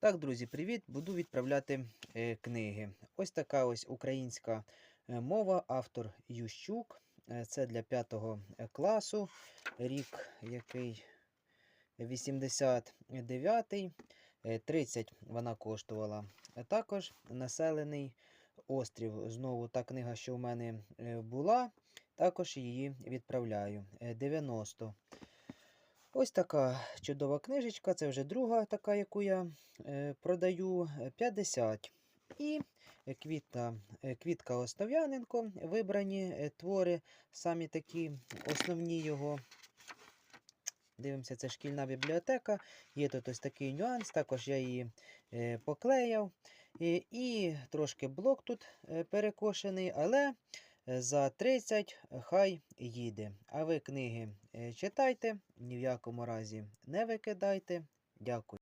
Так, друзі, привіт! Буду відправляти е, книги. Ось така ось українська е, мова, автор Ющук. Е, це для 5 класу. Рік який 89-й. Е, 30 вона коштувала. Е, Також населений острів. Знову та книга, що в мене е, була. Також її відправляю. Е, 90. Ось така чудова книжечка. Це вже друга така, яку я е, продаю. е, 50. І е, квітка, е, квітка Основ'яненко. Вибрані е, твори, самі такі основні його. Дивимося, це шкільна бібліотека. Є тут ось такий нюанс. Також я її е, поклеяв. І, трошки блок тут е, перекошений, але е, за 30 хай їде. А ви книги е, читайте, ні в якому разі не викидайте. Дякую.